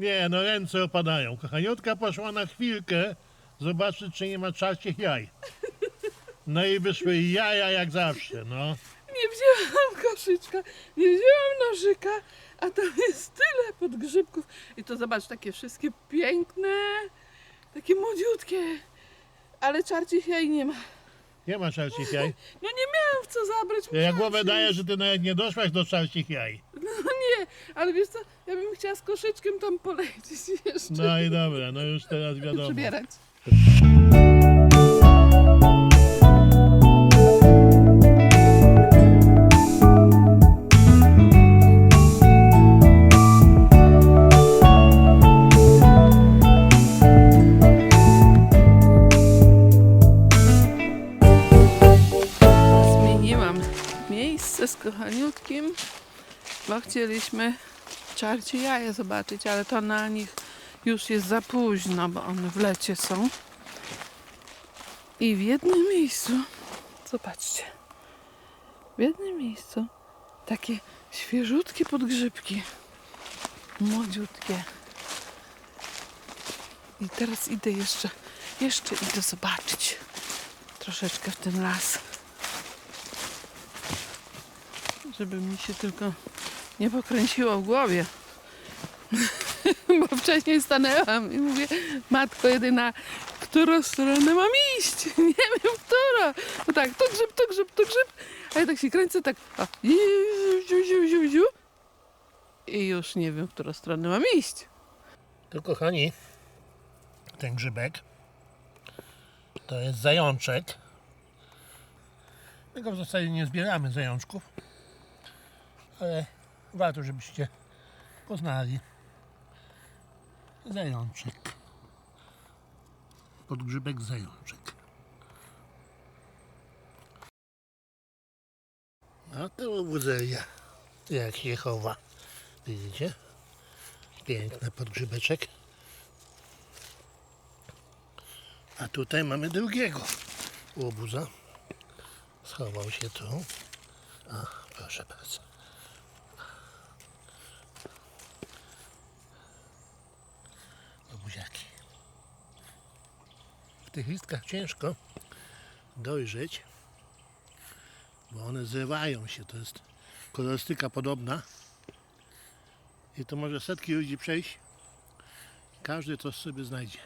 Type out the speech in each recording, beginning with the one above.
Nie, no ręce opadają. Kochaniutka poszła na chwilkę zobaczyć, czy nie ma czarcich jaj. No i wyszły jaja jak zawsze, no. Nie wzięłam koszyczka, nie wzięłam nożyka, a tam jest tyle podgrzybków. I to zobacz, takie wszystkie piękne, takie młodziutkie. Ale czarcich jaj nie ma. Nie ma czarcich jaj. No nie miałam w co zabrać. Ja musiałam głowę się- daję, że ty nawet nie doszłaś do czarcich jaj. No nie, ale wiesz co, ja bym chciała z koszyczkiem tam polecieć jeszcze. No i dobra, no już teraz wiadomo. Przebierać. Bo chcieliśmy czarcie jaja zobaczyć, ale to na nich już jest za późno, bo one w lecie są. I w jednym miejscu, zobaczcie, w jednym miejscu takie świeżutkie podgrzybki, młodziutkie. I teraz idę jeszcze, jeszcze idę zobaczyć troszeczkę w ten las. Żeby mi się tylko nie pokręciło w głowie. Bo wcześniej stanęłam i mówię, matko jedyna, którą stronę mam iść? Nie wiem, w którą. No tak, to grzyb, to grzyb, to grzyb. A ja tak się kręcę, tak ziu, ziu, ziu, ziu. I już nie wiem, w którą stronę mam iść. To kochani, ten grzybek to jest zajączek. My go w zasadzie nie zbieramy zajączków, ale warto, żebyście poznali. Zajączek. Podgrzybek zajączek. A to łobuzeria, jak się chowa. Widzicie? Piękny podgrzybeczek. A tutaj mamy drugiego łobuza. Schował się tu. A, proszę bardzo. Łobuziaki. W tych listkach ciężko dojrzeć, bo one zrywają się. To jest kolorystyka podobna. I to może setki ludzi przejść. Każdy coś sobie znajdzie.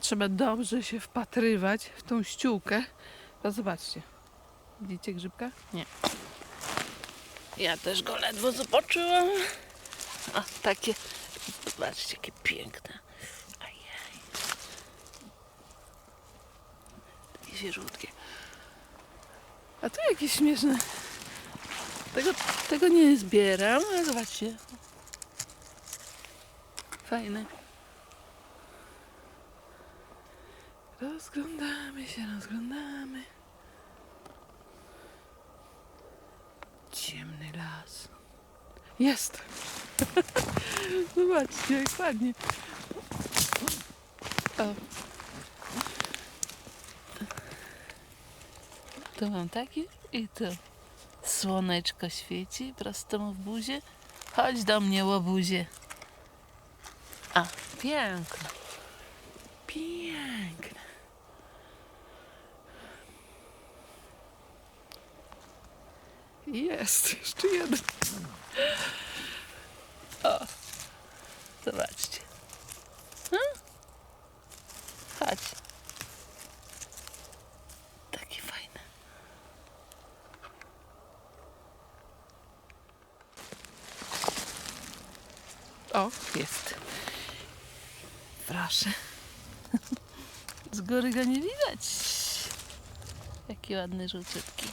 Trzeba dobrze się wpatrywać w tą ściółkę. To zobaczcie. Widzicie grzybka? Nie. Ja też go ledwo zobaczyłam. O, takie. Zobaczcie, jakie piękne. Ajaj. Takie świeżutkie. A tu jakieś śmieszne. Tego, tego nie zbieram, ale zobaczcie. Fajne. Rozglądamy się, rozglądamy. Ciemny las. Jest! Zobaczcie, jak ładnie. O. Tu mam taki i tu. Słoneczko świeci prosto mu w buzie. Chodź do mnie, łobuzie. A, piękne. Piękne. Jest, jeszcze jeden. O, zobaczcie. Hmm? Chodź. Taki fajny. O, jest. Proszę. Z góry go nie widać. Jaki ładny żółciutki.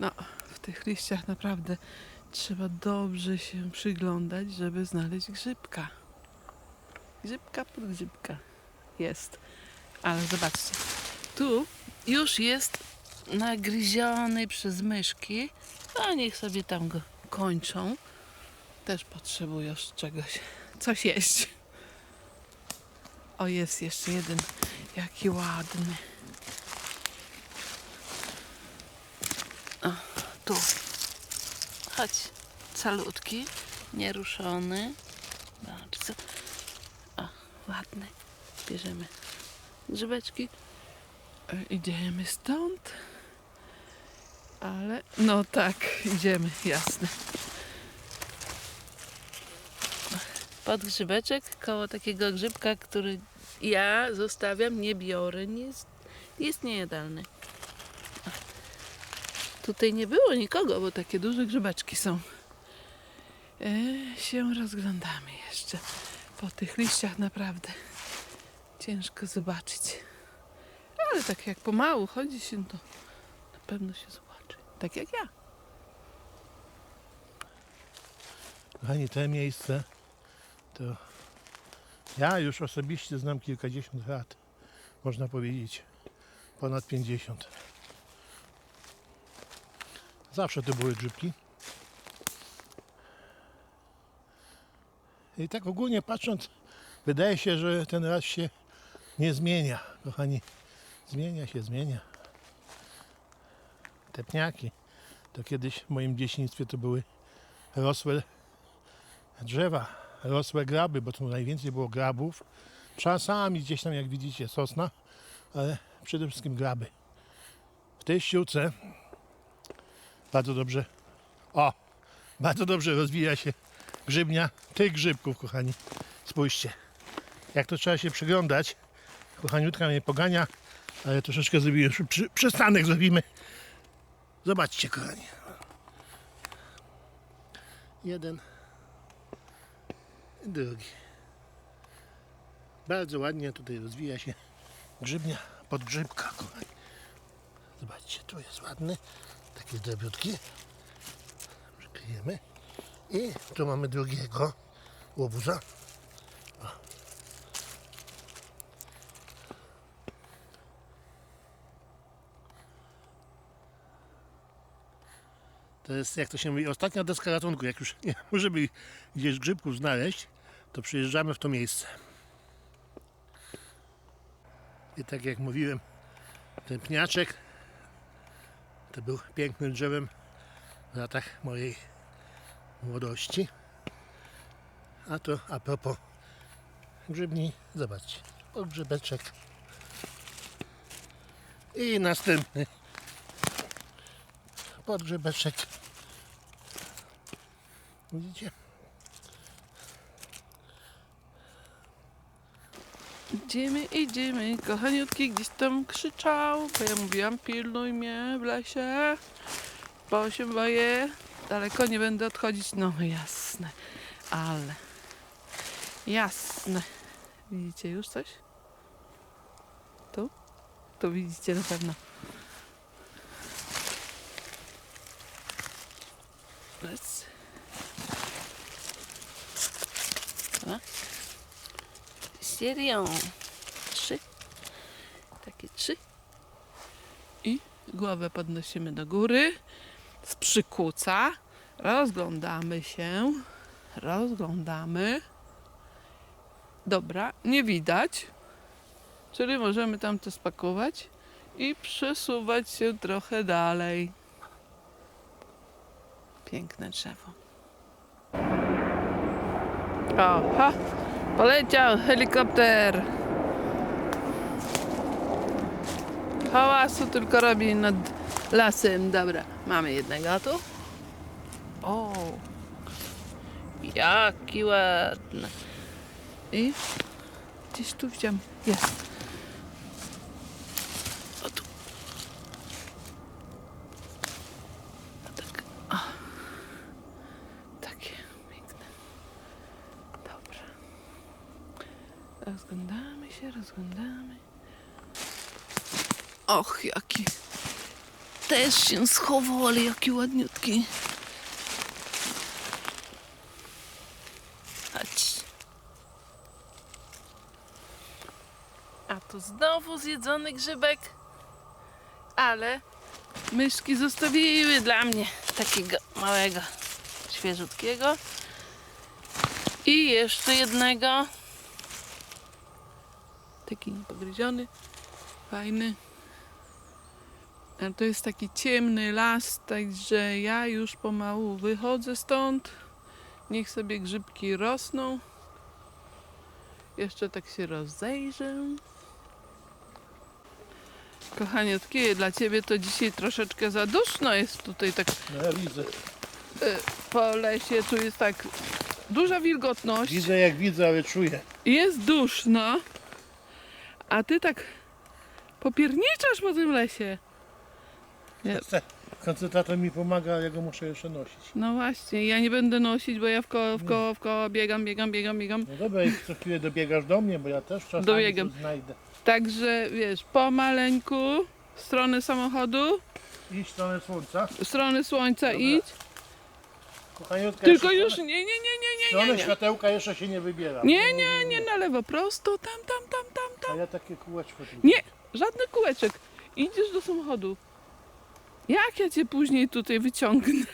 No, w tych liściach naprawdę trzeba dobrze się przyglądać, żeby znaleźć grzybka. Grzybka pod grzybka. Jest. Ale zobaczcie, tu już jest nagryziony przez myszki. A niech sobie tam go kończą. Też potrzebujesz czegoś, coś jeść. O, jest jeszcze jeden. Jaki ładny. O, tu. Chodź, calutki, nieruszony. Bardzo. O, ładny. Bierzemy grzybeczki. E, Idziemy stąd. Ale, no tak, idziemy, jasne. Pod grzybeczek, koło takiego grzybka, który ja zostawiam, nie biorę, nie jest, jest niejadalny. Tutaj nie było nikogo, bo takie duże grzybeczki są. E, się rozglądamy jeszcze. Po tych liściach naprawdę ciężko zobaczyć. Ale tak jak pomału chodzi się, to na pewno się zobaczy. Tak jak ja. Kochani, te miejsce to ja już osobiście znam kilkadziesiąt lat. Można powiedzieć ponad 50. Zawsze to były grzybki. I tak ogólnie patrząc, wydaje się, że ten raz się nie zmienia. Kochani, zmienia się, zmienia. Te pniaki to kiedyś w moim dzieciństwie to były rosłe drzewa, rosłe graby, bo tu najwięcej było grabów. Czasami gdzieś tam, jak widzicie, sosna, ale przede wszystkim graby. W tej ściółce bardzo dobrze, o, bardzo dobrze rozwija się grzybnia tych grzybków, kochani. Spójrzcie, jak to trzeba się przyglądać. Kochaniutka mnie pogania, ale troszeczkę zrobiłem, przy, przystanek zrobimy. Zobaczcie, kochani. Jeden drugi. Bardzo ładnie tutaj rozwija się grzybnia podgrzybka, kochani. Zobaczcie, tu jest ładny, taki drobiutki. Przykryjemy. I tu mamy drugiego łobuza. To jest, jak to się mówi, ostatnia deska ratunku. Jak już nie możemy gdzieś grzybków znaleźć, to przyjeżdżamy w to miejsce. I tak jak mówiłem, ten pniaczek to był pięknym drzewem w latach mojej młodości. A to a propos grzybni, zobaczcie, pogrzebeczek. I następny podgrzebeczek. Widzicie? Idziemy, idziemy. Kochaniutki gdzieś tam krzyczał, bo ja mówiłam pilnuj mnie w lesie, bo się boję. Daleko nie będę odchodzić. No jasne, ale jasne. Widzicie już coś? Tu? Tu widzicie na pewno. Raz. Dwa. Serio. Trzy. Takie trzy. I głowę podnosimy do góry. Z przykuca. Rozglądamy się. Rozglądamy. Dobra, nie widać. Czyli możemy tam to spakować i przesuwać się trochę dalej. Piękne drzewo. Aha, poleciał helikopter. Hałasu tylko robi nad lasem. Dobra, mamy jednego tu. O, jaki ładny. I gdzieś tu widziałam. Jest. O tu. A tak. O. Takie piękne. Dobra. Rozglądamy się, rozglądamy. Och, jaki. Też się schował, ale jaki ładniutki. Chodź. A tu znowu zjedzony grzybek. Ale myszki zostawiły dla mnie takiego małego, świeżutkiego. I jeszcze jednego. Taki niepogryziony, fajny. Ale to jest taki ciemny las, także ja już pomału wychodzę stąd. Niech sobie grzybki rosną. Jeszcze tak się rozejrzę. Kochaniutkie, dla ciebie to dzisiaj troszeczkę za duszno jest tutaj tak No ja widzę. y, po lesie. Tu jest tak duża wilgotność. Widzę jak widzę, ale czuję. Jest duszno. A ty tak popierniczasz po tym lesie. Nie. Koncentrator mi pomaga, ale ja go muszę jeszcze nosić. No właśnie, ja nie będę nosić, bo ja w koło, w koło, w koło biegam, biegam, biegam, biegam. No dobra, i co chwilę dobiegasz do mnie, bo ja też czasami Dobiegam. coś znajdę. Także wiesz, pomaleńku, w stronę samochodu, Idź w stronę słońca. w stronę słońca Dobra. idź. Kochaniutka, Tylko jeszcze już nie, nie, nie, nie, nie, stronę nie, nie. światełka jeszcze się nie wybiera. Nie, nie, nie na lewo, prosto, tam, tam, tam, tam, tam. A ja takie kółeczko tu. Nie, żadny kółeczek. Idziesz do samochodu. Jak ja cię później tutaj wyciągnę?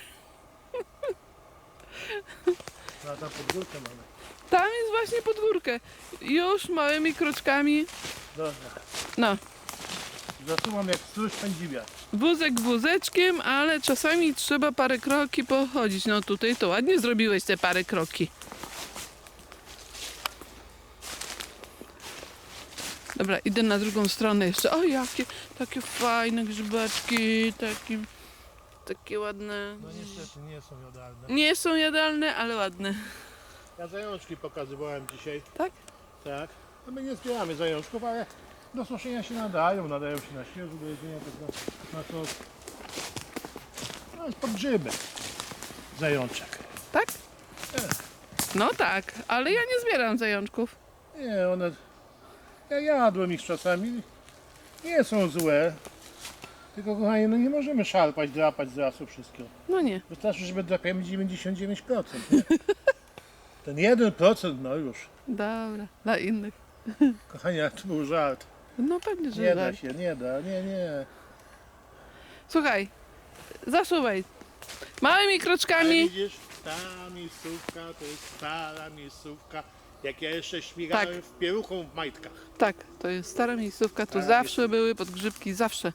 Na tam podgórkę mamy. Tam jest właśnie podwórkę. Już małymi kroczkami. Dobra. No, Zasuwam jak stróż pędziwia. wózek wózeczkiem, ale czasami trzeba parę kroki pochodzić. No tutaj to ładnie zrobiłeś te parę kroki. Dobra, idę na drugą stronę jeszcze. O, jakie takie fajne grzybeczki, takie, takie ładne. No niestety nie są jadalne. Nie są jadalne, ale ładne. Ja zajączki pokazywałem dzisiaj. Tak? Tak. No my nie zbieramy zajączków, ale do suszenia się nadają. Nadają się na świeżo, do jedzenia tego na to. No jest pod grzyby. Zajączek. Tak? Tak. No tak, ale ja nie zbieram zajączków. Nie, one... Ja jadłem ich czasami. Nie są złe. Tylko kochani, no nie możemy szarpać, drapać z lasu wszystkiego. No nie. Wystarczy, że drapiemy 99%. Nie? Ten 1% no już. Dobra, dla innych. Kochani, ale to był żart. No pewnie, że Nie da się, nie da, nie, nie. Słuchaj, zasuwaj. Małymi kroczkami. widzisz, ta miejscówka to jest stara miejscówka. Jak ja jeszcze śmigałem Tak. w pieluchą w majtkach. Tak, to jest stara miejscówka. Tu Tak, zawsze były podgrzybki, zawsze.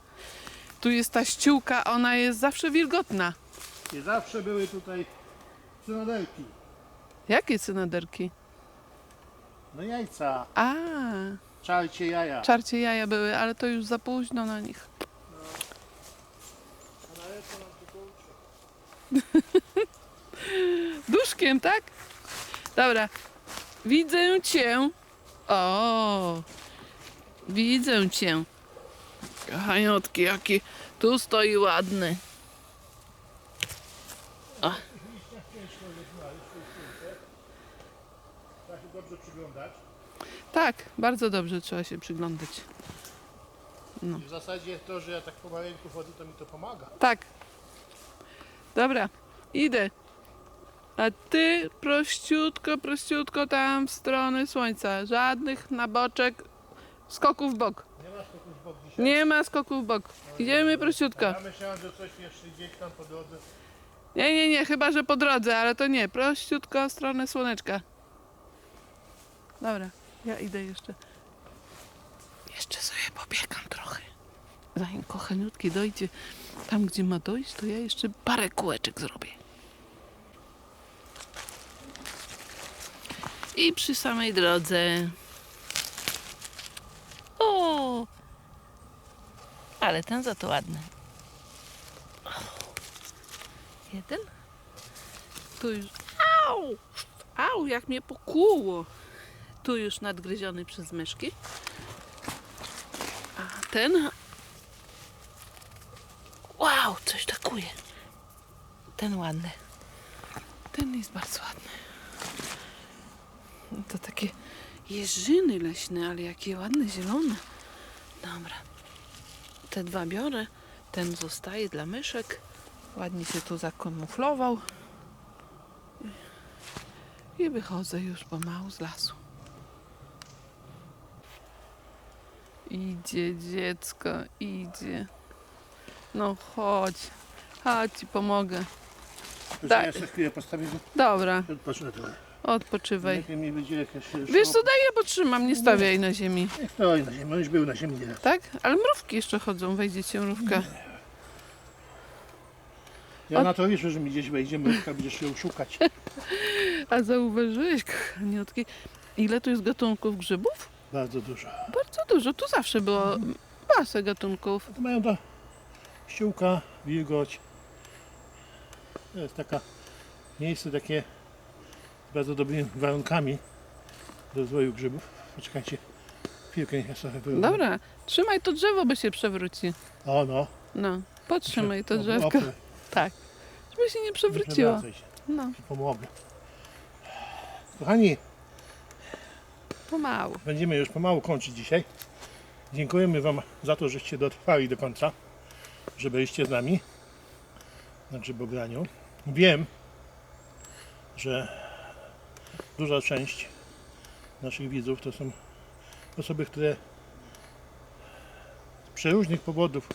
Tu jest ta ściółka, ona jest zawsze wilgotna. I zawsze były tutaj cynadelki. Jakie cynaderki? No jajca, A, czarcie jaja. czarcie jaja były, ale to już za późno na nich. Duszkiem, tak? Dobra. Widzę cię. O, widzę cię. Kochaniotki, jaki tu stoi ładny. Trzeba się dobrze przyglądać. Tak, bardzo dobrze trzeba się przyglądać. I w zasadzie to, że ja tak pomaleńku chodzę, to mi to pomaga. Tak. Dobra, idę. A ty prościutko, prościutko tam w stronę słońca. Żadnych naboczek, skoków w bok. Nie ma skoku w bok dzisiaj. Nie ma skoków w bok. Idziemy prościutko. Ja myślałem, że coś jeszcze gdzieś tam po drodze. Nie, nie, nie, chyba że po drodze, ale to nie. Prościutko w stronę słoneczka. Dobra, ja idę jeszcze. Jeszcze sobie pobiegam trochę. Zanim kochaniutki dojdzie tam, gdzie ma dojść, to ja jeszcze parę kółeczek zrobię. I przy samej drodze. O! Ale ten za to ładny. Jeden? Tu już. Au! Au, jak mnie pokuło. Tu już nadgryziony przez myszki. A ten. Wow, coś takuje. Ten ładny. Ten jest bardzo ładny. To takie jeżyny leśne, ale jakie ładne, zielone. Dobra. Te dwa biorę. Ten zostaje dla myszek. Ładnie się tu zakamuflował. I wychodzę już pomału z lasu. Idzie dziecko, idzie. No chodź, chodź ci pomogę. Ja jeszcze chwilę postawię, Dobra, odpocznę trochę. Odpoczywaj. Lepiej mi będzie jak ja się Wiesz co, daj ja potrzymam, nie stawiaj na ziemi. Niech stoi na ziemi, on już był na ziemi nieraz. Tak? Ale mrówki jeszcze chodzą, wejdzie cię mrówka. Ja na to liczę, że mi gdzieś wejdziemy, Rybka będziesz ją szukać. A zauważyłeś, kochaniutki, ile tu jest gatunków grzybów? Bardzo dużo. Bardzo dużo. Tu zawsze było masę gatunków. To mają to ściółka, wilgoć. To jest taka miejsce takie bardzo dobrymi warunkami do rozwoju grzybów. Poczekajcie, chwilkę niech ja sobie wyrównam. Dobra, trzymaj to drzewo, by się przewróci. O no. No, podtrzymaj to drzewko. oprę. Tak, żeby się nie Nie przewróciło. przewracaj się, No, ci pomogę. Kochani, pomału. będziemy już pomału kończyć dzisiaj. Dziękujemy Wam za to, żeście dotrwali do końca, że byliście z nami na grzybograniu. Wiem, że duża część naszych widzów to są osoby, które z przeróżnych powodów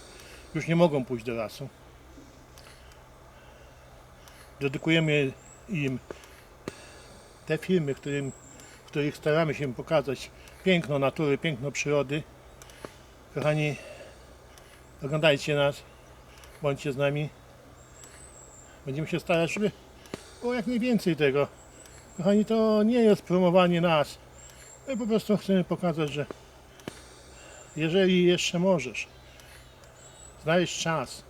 już nie mogą pójść do lasu. Dedykujemy im te filmy, którym, w których staramy się pokazać piękno natury, piękno przyrody. Kochani, oglądajcie nas, bądźcie z nami. Będziemy się starać, żeby było jak najwięcej tego. Kochani, to nie jest promowanie nas. My po prostu chcemy pokazać, że jeżeli jeszcze możesz, znaleźć czas,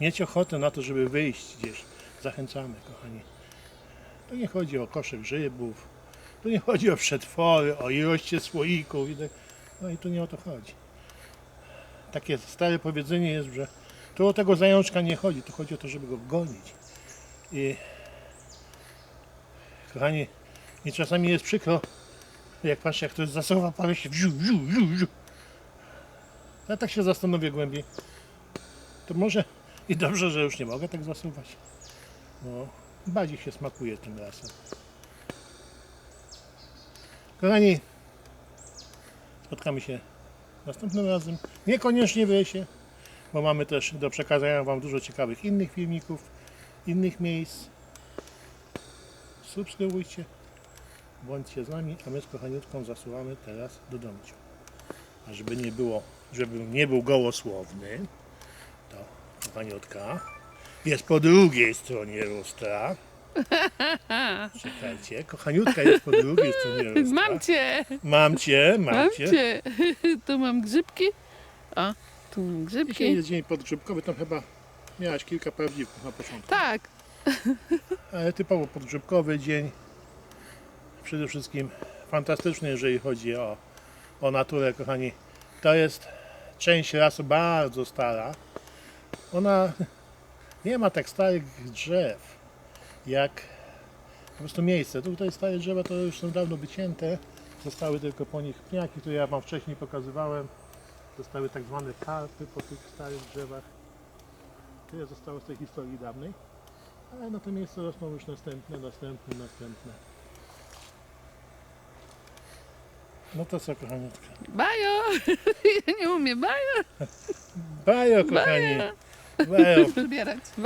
mieć ochotę na to, żeby wyjść gdzieś, zachęcamy, kochani. To nie chodzi o koszyk grzybów, tu nie chodzi o przetwory, o ilości słoików. tak- No i tu nie o to chodzi. Takie stare powiedzenie jest, że tu o tego zajączka nie chodzi, tu chodzi o to, żeby go gonić. I kochani, i czasami jest przykro, jak patrzę, jak ktoś zasuwa parę się wziu, wziu, wziu, wziu. Ja tak się zastanowię głębiej. To może i dobrze, że już nie mogę tak zasuwać. Bo bardziej się smakuje tym lasem. Kochani, spotkamy się następnym razem. Niekoniecznie w lesie, bo mamy też do przekazania Wam dużo ciekawych innych filmików, innych miejsc. Subskrybujcie, bądźcie z nami, a my z kochaniutką zasuwamy teraz do domciu. A żeby nie było, żebym nie był gołosłowny, to kochaniutka jest po drugiej stronie lustra. Czekajcie, kochaniutka jest po drugiej stronie lustra. Mam cię! Mam cię, mam Mam cię. cię! Tu mam grzybki. O, tu mam Dzisiaj grzybki. jest dzień podgrzybkowy, tam chyba miałaś kilka prawdziwków na początku. Tak, Ale typowo podgrzybkowy dzień. Przede wszystkim fantastyczny, jeżeli chodzi o, o naturę, kochani. To jest część lasu bardzo stara. Ona nie ma tak starych drzew, jak po prostu miejsce. Tutaj stare drzewa to już są dawno wycięte. Zostały tylko po nich pniaki, które ja Wam wcześniej pokazywałem. Zostały tak zwane karpy po tych starych drzewach. Tyle zostało z tej historii dawnej. Ale na to miejsce rosną już następne, następne, następne. No to co, kochani? bajo! Ja nie umiem bajo Bajo, kochani! Bajo!